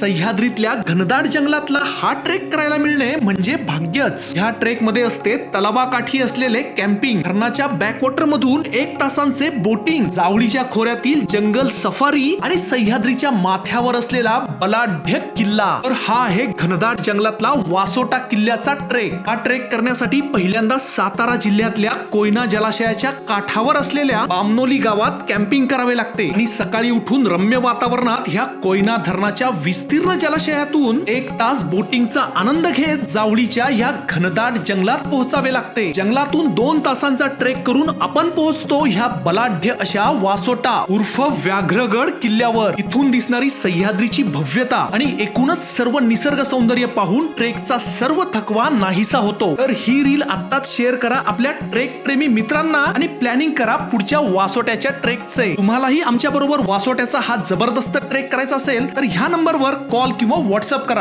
सह्याद्रीतल्या घनदाट जंगलातला हा ट्रेक करायला मिळणे म्हणजे भाग्यच. ह्या ट्रेकमध्ये असते तलावाकाठी असलेले कॅम्पिंग धरणाच्या बॅकवॉटर मधून एक तासांचे बोटिंग जावळीच्या खोऱ्यातील जंगल सफारी आणि सह्याद्रीच्या माथ्यावर असलेला बलाढ्य किल्ला. तर हा आहे घनदाट जंगलातला वासोटा किल्ल्याचा ट्रेक. हा ट्रेक करण्यासाठी पहिल्यांदा सातारा जिल्ह्यातल्या कोयना जलाशयाच्या काठावर असलेल्या बामनोली गावात कॅम्पिंग करावे लागते. आणि सकाळी उठून रम्य वातावरणात ह्या कोयना धरणाच्या विस्तीर्ण जलाशयातून एक तास बोटिंगचा आनंद घेत जावळीच्या या घनदाट जंगलात पोहोचावे लागते. जंगलातून दोन तासांचा ट्रेक करून आपण पोहोचतो ह्या बलाढ्य अशा वासोटा उर्फ व्याघ्रगड किल्ल्यावर. इथून दिसणारी सह्याद्रीची भव्यता आणि एकूणच सर्व निसर्ग सौंदर्य पाहून ट्रेकचा सर्व थकवा नाहीसा होतो. तर ही रील आत्ताच शेअर करा आपल्या ट्रेक प्रेमी मित्रांना आणि प्लॅनिंग करा पुढच्या वासोट्याच्या ट्रेकचे. तुम्हालाही आमच्या बरोबर वासोट्याचा हा जबरदस्त ट्रेक करायचा असेल तर ह्या नंबरवर कॉल किंवा व्हॉट्सअप करा.